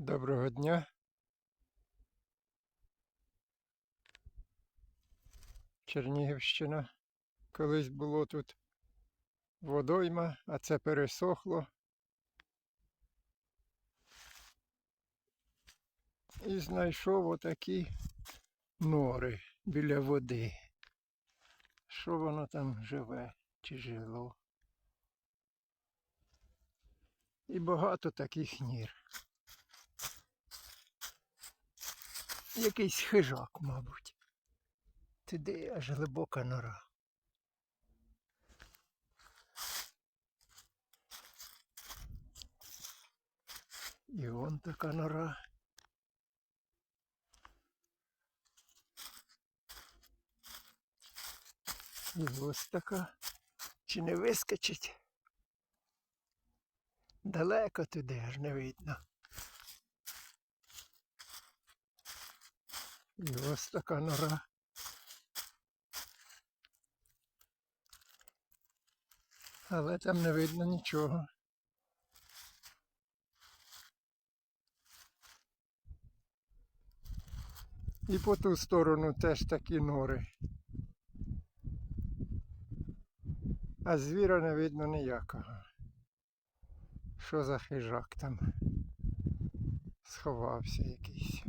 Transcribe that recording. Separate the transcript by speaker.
Speaker 1: Доброго дня. Чернігівщина. Колись було тут водойма, а це пересохло. І знайшов отакі нори біля води. Що воно там живе чи жило? І багато таких нір. Якийсь хижак, мабуть. Туди аж глибока нора. І вон така нора. І ось така. Чи не вискочить? Далеко туди аж не видно. І ось така нора. Але там не видно нічого. І по ту сторону теж такі нори. А звіра не видно ніякого. Що за хижак там? Сховався якийсь.